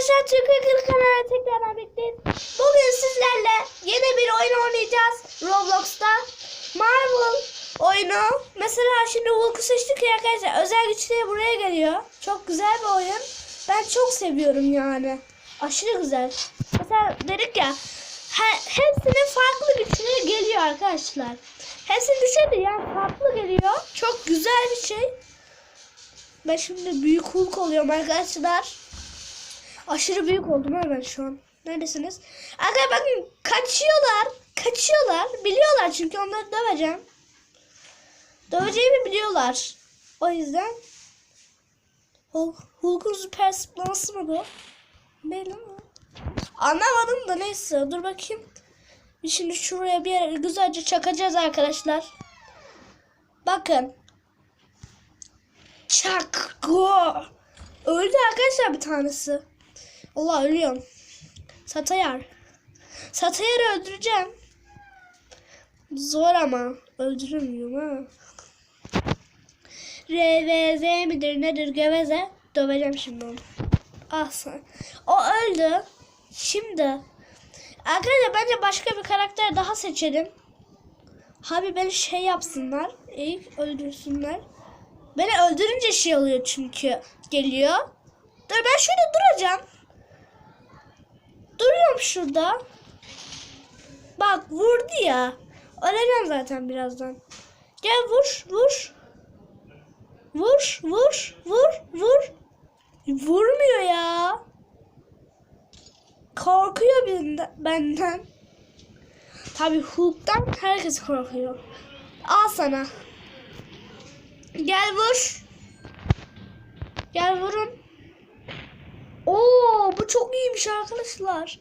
arkadaşlar Türkiye Kırık kanalına tekrardan bekleyin. Bugün sizlerle yeni bir oyun oynayacağız Roblox'ta. Marvel oyunu. Mesela şimdi Hulk'u seçtik ya arkadaşlar. Özel güçleri buraya geliyor. Çok güzel bir oyun. Ben çok seviyorum yani. Aşırı güzel. Mesela dedik ya he, hepsinin farklı güçleri geliyor arkadaşlar. Hepsinin güçleri yani farklı geliyor. Çok güzel bir şey. Ben şimdi büyük Hulk oluyorum arkadaşlar. Aşırı büyük oldum ha ben şu an. Neredesiniz? Arkadaşlar bakın kaçıyorlar. Kaçıyorlar. Biliyorlar çünkü onları döveceğim. Döveceğimi biliyorlar. O yüzden Hulk, Hulk'un süper zıplaması mı bu? Belli mi? Anlamadım da neyse dur bakayım. Şimdi şuraya bir yere güzelce çakacağız arkadaşlar. Bakın. Çak. Go. Öldü arkadaşlar bir tanesi. Allah ölüyorum. Satayar. Satayar'ı öldüreceğim. Zor ama. Öldüremiyorum ha. RVZ midir nedir geveze? Döveceğim şimdi onu. Ah. O öldü. Şimdi. Arkadaşlar bence başka bir karakter daha seçelim. Abi beni şey yapsınlar. İlk öldürsünler. Beni öldürünce şey oluyor çünkü. Geliyor. Dur ben şurada duracağım. Duruyorum şurada. Bak vurdu ya. Öleceğim zaten birazdan. Gel vur vur. Vur vur vur vur. Vurmuyor ya. Korkuyor benden. Tabii Hulk'tan herkes korkuyor. Al sana. Gel vur. Gel vurun. Oo bu çok iyiymiş arkadaşlar.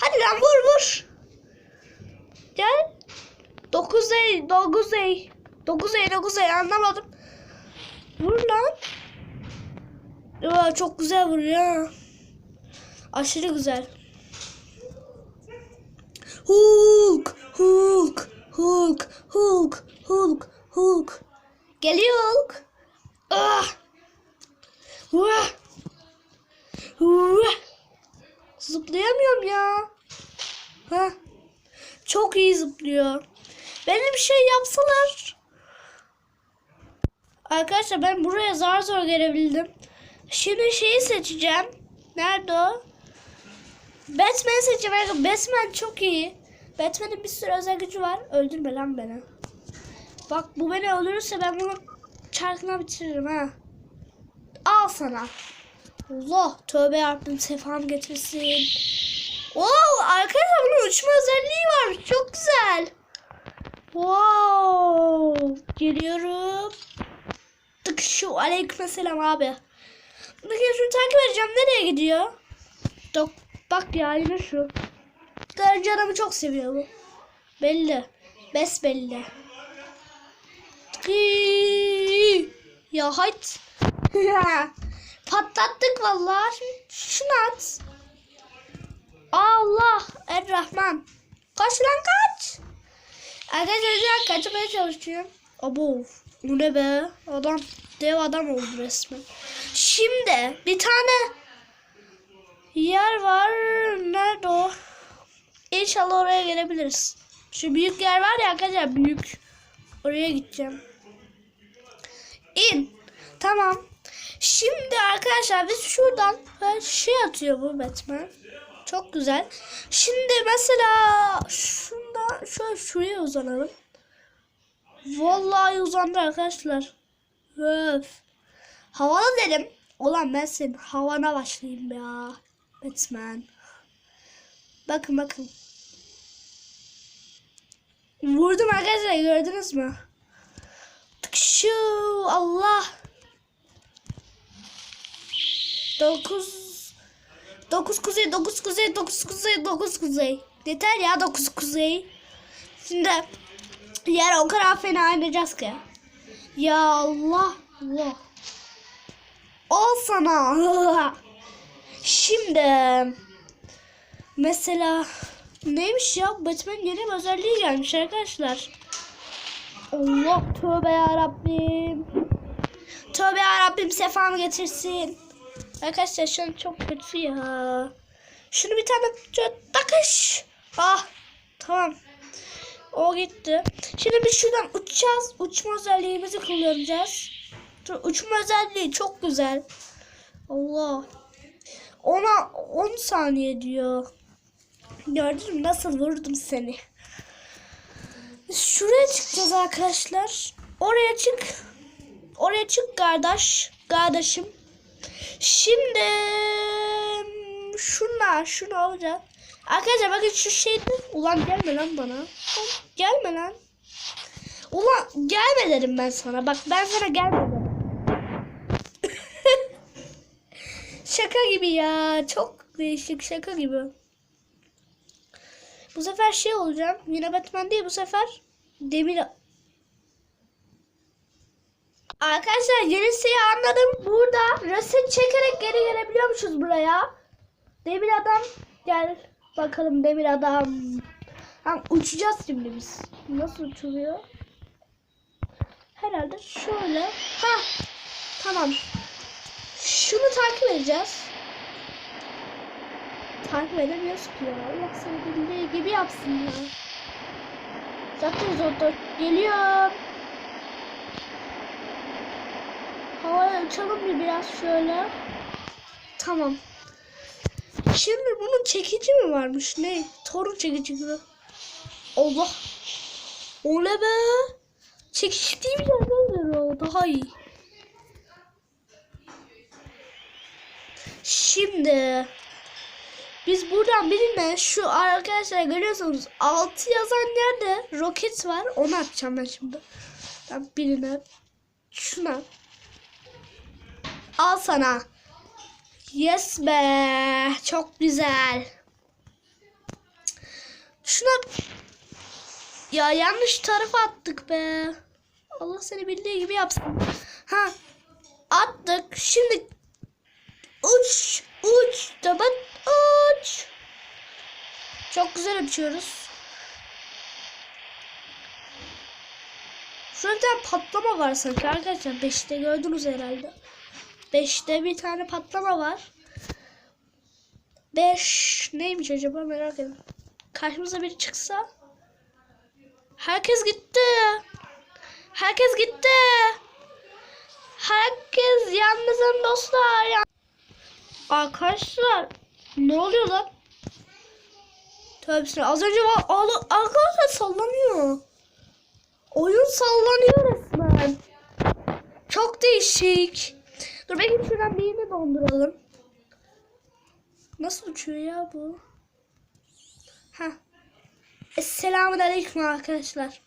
Hadi lan vur vur. Gel. 9 ey 9 ey 9 ey 9 ey anlamadım. Vur lan. Ya, çok güzel vuruyor. Aşırı güzel. Hulk, Hulk, Hulk, Hulk, Hulk, Hulk. Geliyor Hulk. Ah. Vah. Zıplayamıyorum ya. Ha. Çok iyi zıplıyor. Benim bir şey yapsalar. Arkadaşlar ben buraya zar zor gelebildim. Şimdi şeyi seçeceğim. Nerede o? Batman seçeceğim. Batman çok iyi. Batman'in bir sürü özel gücü var. Öldürme lan beni. Bak bu beni öldürürse ben bunu çarkına bitiririm ha. Al sana. Allah tövbe yarabbim sefam getirsin. Wow arkadaşlar bunun uçma özelliği var. Çok güzel. Wow. Geliyorum. Tık şu aleykümselam abi. Bakın şunu takip edeceğim. Nereye gidiyor? Dok bak ya yine şu. Garıcı adamı çok seviyor bu. Belli. Besbelli. Tıkıy. Ya hayt. Patlattık vallahi. Şimdi şunu at. Allah. Errahman. Kaç lan kaç. Arkadaşlar kaçmaya çalışıyorum. Abo. Bu ne be? Adam dev adam oldu resmen. Şimdi bir tane yer var. Nerede o? İnşallah oraya gelebiliriz. Şu büyük yer var ya arkadaşlar büyük. Oraya gideceğim. İn. Tamam. Şimdi arkadaşlar biz şuradan şey atıyor bu Batman. Çok güzel. Şimdi mesela şundan şöyle şuraya uzanalım. Vallahi uzandı arkadaşlar. Öf. Havalı dedim. Ulan ben senin havana başlayayım ya. Batman. Bakın bakın. Vurdum arkadaşlar gördünüz mü? Şu Allah. 9 9 kuzey 9 kuzey 9 kuzey 9 kuzey. Yeter ya 9 kuzey. Şimdi yer o kadar fena oynayacağız ki. Ya Allah Allah. Al sana. Şimdi mesela neymiş ya? Batman yeni bir özelliği gelmiş arkadaşlar. Allah tövbe ya Rabbim. Tövbe ya Rabbim sefamı getirsin. Arkadaşlar şu an çok kötü ya. Şunu bir tane takış. Ah tamam. O gitti. Şimdi biz şuradan uçacağız. Uçma özelliğimizi kullanacağız. Uçma özelliği çok güzel. Allah. Ona 10 saniye diyor. Gördün mü nasıl vurdum seni. Şuraya çıkacağız arkadaşlar. Oraya çık. Oraya çık kardeş. Kardeşim. Şimdi şuna şunu alacağım. Arkadaşlar bakın şu şeyde. Ulan gelme lan bana. Gelme lan. Ulan gelme dedim ben sana. Bak ben sana gelme dedim. şaka gibi ya. Çok değişik şaka gibi. Bu sefer şey olacağım. Yine Batman değil bu sefer. Demir Arkadaşlar yeni şeyi anladım. Burada resim çekerek geri gelebiliyormuşuz buraya. Demir adam gel bakalım demir adam. Tamam uçacağız şimdi biz. Nasıl uçuluyor? Herhalde şöyle. Ha tamam. Şunu takip edeceğiz. Takip edemiyoruz ki ya. Allah seni gibi yapsın ya. Zaten zor geliyor. Havaya uçalım bir biraz şöyle. Tamam. Şimdi bunun çekici mi varmış? Ne? Torun çekici gibi. Allah. O ne be? Çekici değil mi? Daha iyi. Şimdi biz buradan birine şu arkadaşlar görüyorsunuz altı yazan yerde roket var. Onu atacağım ben şimdi. Ben birine şuna Al sana. Yes be. Çok güzel. Şuna ya yanlış tarafa attık be. Allah seni bildiği gibi yapsın. Ha. Attık. Şimdi uç uç taban uç. Çok güzel uçuyoruz. Şurada bir tane patlama var sanki arkadaşlar. 5'te gördünüz herhalde. 5'te bir tane patlama var. 5 neymiş acaba merak ediyorum. Karşımıza biri çıksa. Herkes gitti. Herkes gitti. Herkes yalnızım dostlar. Arkadaşlar ne oluyor lan? Tövbe bismillah. Az önce var. Arkadaşlar sallanıyor. Oyun sallanıyor resmen. Çok değişik. Dur bakayım şuradan birini donduralım. Nasıl uçuyor ya bu? Ha. Esselamun Aleyküm arkadaşlar.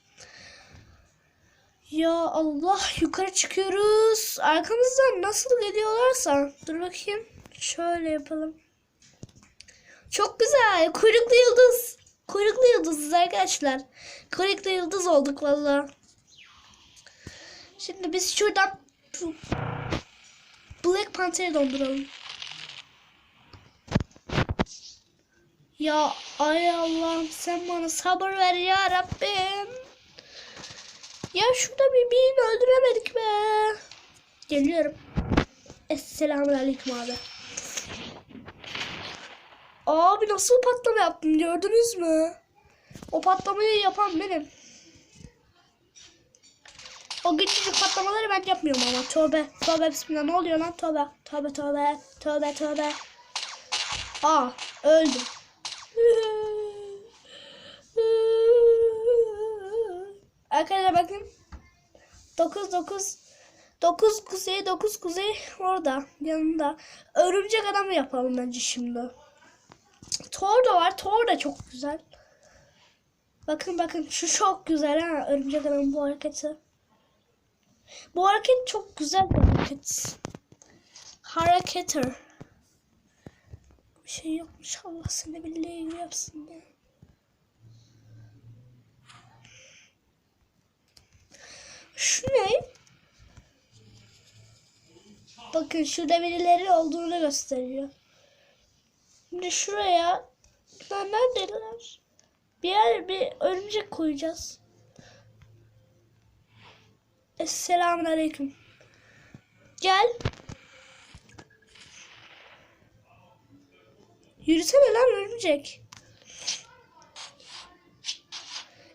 Ya Allah yukarı çıkıyoruz. Arkamızdan nasıl geliyorlarsa. Dur bakayım. Şöyle yapalım. Çok güzel. Kuyruklu yıldız. Kuyruklu yıldızız arkadaşlar. Kuyruklu yıldız olduk valla. Şimdi biz şuradan Black Panther'i donduralım. Ya ay Allah'ım sen bana sabır ver ya Rabbim. Ya şurada bir birini öldüremedik be. Geliyorum. Esselamun Aleyküm abi. Abi nasıl patlama yaptım gördünüz mü? O patlamayı yapan benim. O küçücük patlamaları ben yapmıyorum ama. Tövbe. Tövbe bismillah. Ne oluyor lan? Tövbe. Tövbe tövbe. Tövbe tövbe. Aa öldüm. Arkadaşlar bakın. 9 9 9 kuzey 9 kuzey orada yanında. Örümcek adamı yapalım bence şimdi. Thor da var. Thor da çok güzel. Bakın bakın şu çok güzel ha örümcek adamın bu hareketi. Bu hareket çok güzel bir hareket. Hareketer. Bir şey yokmuş Allah seni gibi yapsın ya. Şu ne? Bakın şurada birileri olduğunu gösteriyor. Şimdi şuraya neredeler? Bir yer bir örümcek koyacağız. Esselamun Aleyküm. Gel. Yürüsene lan örümcek.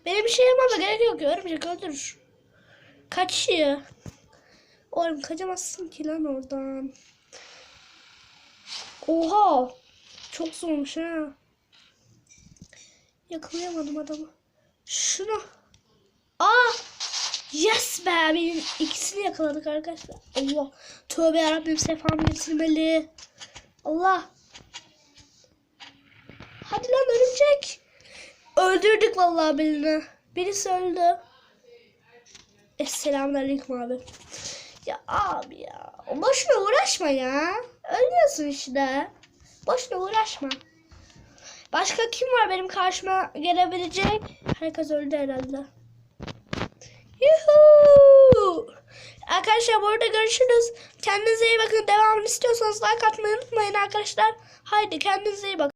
Benim bir şey yapmama gerek yok. Örümcek öldürür. Kaçıyor. Oğlum kaçamazsın ki lan oradan. Oha. Çok zormuş ha. Yakalayamadım adamı. Şunu. Yes be. Benim ikisini yakaladık arkadaşlar. Allah. Tövbe yarabbim sefam getirmeli. Allah. Hadi lan örümcek. Öldürdük vallahi birini. Birisi öldü. Esselamun aleyküm abi. Ya abi ya. Boşuna uğraşma ya. Ölüyorsun işte. Boşuna uğraşma. Başka kim var benim karşıma gelebilecek? Herkes öldü herhalde. Yuhuu. Arkadaşlar burada görüşürüz. Kendinize iyi bakın. Devamını istiyorsanız like atmayı unutmayın arkadaşlar. Haydi kendinize iyi bakın.